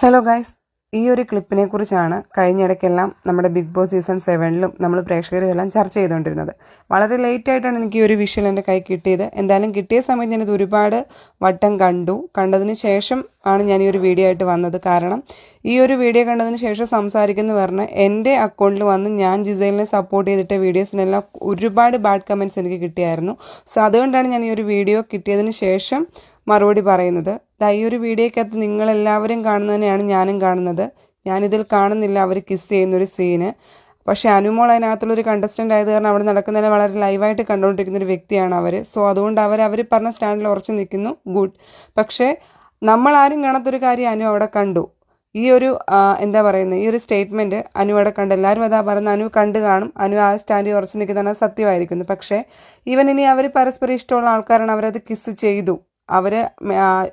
Hello guys ഈ ഒരു ക്ലിപ്പിനെ കുറിച്ചാണ് കഴിഞ്ഞിടയ്ക്കെല്ലാം നമ്മുടെ ബിഗ് ബോസ് സീസൺ സെവനിലും നമ്മൾ പ്രേക്ഷകരും എല്ലാം ചർച്ച ചെയ്തുകൊണ്ടിരുന്നത്. വളരെ ലേറ്റ് ആയിട്ടാണ് എനിക്ക് ഈ ഒരു വിഷ്വൽ എന്റെ കൈ കിട്ടിയത്. എന്തായാലും കിട്ടിയ സമയത്ത് ഞാനിത് ഒരുപാട് വട്ടം കണ്ടു. കണ്ടതിന് ശേഷം ആണ് ഞാൻ ഈ ഒരു വീഡിയോ ആയിട്ട് വന്നത്. കാരണം ഈ ഒരു വീഡിയോ കണ്ടതിന് ശേഷം സംസാരിക്കുന്ന പറഞ്ഞ് എന്റെ അക്കൗണ്ടിൽ വന്ന് ഞാൻ ജിസൈലിനെ സപ്പോർട്ട് ചെയ്തിട്ട് വീഡിയോസിനെല്ലാം ഒരുപാട് ബാഡ് കമന്റ്സ് എനിക്ക് കിട്ടിയായിരുന്നു. സോ അതുകൊണ്ടാണ് ഞാൻ ഈ ഒരു വീഡിയോ കിട്ടിയതിന് ശേഷം മറുപടി പറയുന്നത്. ദാ ഈ ഒരു വീഡിയോക്കകത്ത് നിങ്ങളെല്ലാവരും കാണുന്നതിനെയാണ് ഞാനും കാണുന്നത്. ഞാനിതിൽ കാണുന്നില്ല അവർ കിസ് ചെയ്യുന്നൊരു സീന് പക്ഷേ അനുമോൾ അതിനകത്തുള്ളൊരു കണ്ടസ്റ്റന്റ് ആയത് കാരണം അവിടെ നടക്കുന്നതിനെ വളരെ ലൈവായിട്ട് കണ്ടുകൊണ്ടിരിക്കുന്ന ഒരു വ്യക്തിയാണ് അവർ സോ അതുകൊണ്ട് അവർ അവർ പറഞ്ഞ സ്റ്റാൻഡിൽ ഉറച്ചു നിൽക്കുന്നു. ഗുഡ് പക്ഷേ നമ്മൾ ആരും കാണാത്തൊരു കാര്യം അനു അവിടെ കണ്ടു. ഈ ഒരു എന്താ പറയുന്നത് ഈ ഒരു സ്റ്റേറ്റ്മെന്റ് അനു അവിടെ കണ്ട്. എല്ലാവരും അതാ പറയുന്നത് അനു കണ്ടു കാണും. അനു ആ സ്റ്റാൻഡിൽ ഉറച്ചു നിൽക്കുന്നതാണ് സത്യമായിരിക്കുന്നു പക്ഷേ ഈവൻ ഇനി അവർ പരസ്പരം ഇഷ്ടമുള്ള ആൾക്കാരാണ് അവരത് കിസ് ചെയ്തു. അവർ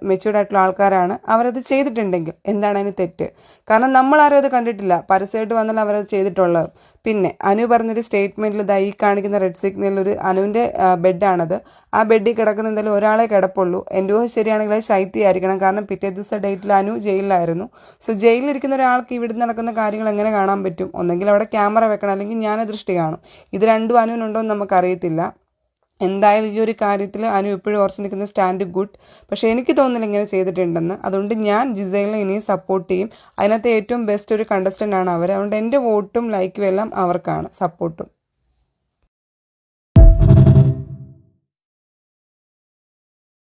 മെച്യൂർഡ് ആയിട്ടുള്ള ആൾക്കാരാണ് അവരത് ചെയ്തിട്ടുണ്ടെങ്കിൽ എന്താണ് അതിന് തെറ്റ്? കാരണം നമ്മൾ ആരും അത് കണ്ടിട്ടില്ല. പരസ്യമായിട്ട് വന്നാൽ അവരത് ചെയ്തിട്ടുള്ളത് പിന്നെ അനു പറഞ്ഞൊരു സ്റ്റേറ്റ്മെന്റിൽ ദൈ കാണിക്കുന്ന റെഡ് സിഗ്നലിൽ ഒരു അനുവിന്റെ ബെഡാണത് ആ ബെഡിൽ കിടക്കുന്ന എന്തായാലും ഒരാളെ കിടപ്പുള്ളൂ. എന്റെ ഊഹം ശരിയാണെങ്കിൽ അത് ശൈത്യ ആയിരിക്കണം. കാരണം പിറ്റേ ദിവസത്തെ ഡേറ്റിൽ അനു ജയിലിലായിരുന്നു. സോ ജയിലിലിരിക്കുന്ന ഒരാൾക്ക് ഇവിടെ നടക്കുന്ന കാര്യങ്ങൾ എങ്ങനെ കാണാൻ പറ്റും? ഒന്നെങ്കിൽ അവിടെ ക്യാമറ വെക്കണം. അല്ലെങ്കിൽ ഞാൻ ദൃഷ്ടി കാണും. ഇത് രണ്ടും അനുവിനുണ്ടോ എന്ന് നമുക്കറിയത്തില്ല. എന്തായാലും ഈ ഒരു കാര്യത്തിൽ അനു ഇപ്പോഴും ഉറച്ചു നിൽക്കുന്ന സ്റ്റാൻഡ് ഗുഡ് പക്ഷേ എനിക്ക് തോന്നുന്നില്ല ഇങ്ങനെ ചെയ്തിട്ടുണ്ടെന്ന്. അതുകൊണ്ട് ഞാൻ ജിസൈലിനെ ഇനിയും സപ്പോർട്ട് ചെയ്യും. അതിനകത്ത് ഏറ്റവും ബെസ്റ്റ് ഒരു കണ്ടസ്റ്റന്റ് ആണ് അവർ അതുകൊണ്ട് എന്റെ വോട്ടും ലൈക്കും എല്ലാം അവർക്കാണ് സപ്പോർട്ടും